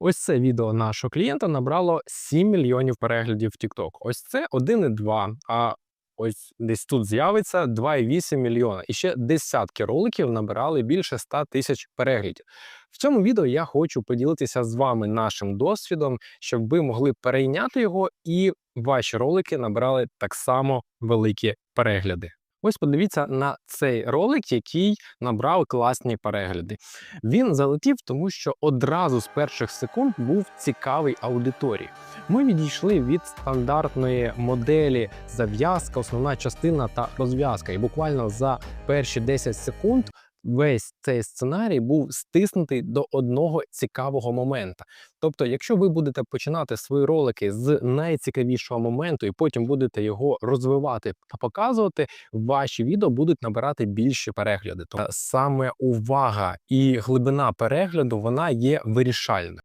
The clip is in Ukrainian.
Ось це відео нашого клієнта набрало 7 мільйонів переглядів в TikTok. Ось це 1,2, а ось десь тут з'явиться 2,8 мільйона. І ще десятки роликів набирали більше 100 тисяч переглядів. В цьому відео я хочу поділитися з вами нашим досвідом, щоб ви могли перейняти його і ваші ролики набирали так само великі перегляди. Ось подивіться на цей ролик, який набрав класні перегляди. Він залетів, тому що одразу з перших секунд був цікавий аудиторії. Ми відійшли від стандартної моделі зав'язка, основна частина та розв'язка. І буквально за перші 10 секунд весь цей сценарій був стиснутий до одного цікавого моменту. Тобто, якщо ви будете починати свої ролики з найцікавішого моменту і потім будете його розвивати та показувати, ваші відео будуть набирати більші перегляди. Тобто саме увага і глибина перегляду вона є вирішальною.